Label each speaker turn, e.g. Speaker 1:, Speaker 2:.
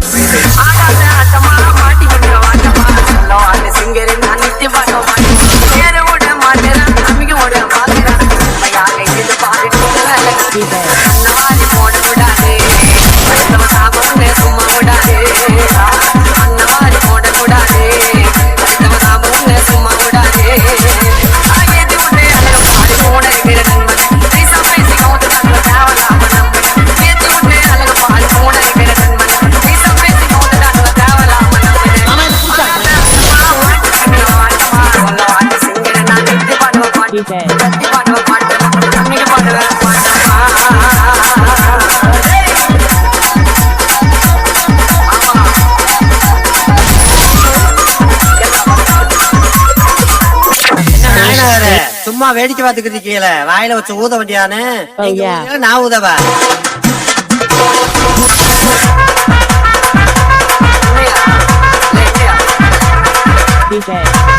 Speaker 1: remix. I சும்மா வேடிக்கை பாத்துக்கிட்டு இருக்கீங்களே? வாயில வச்சு ஊத வண்டியானு? நான் ஊதவா? DJ.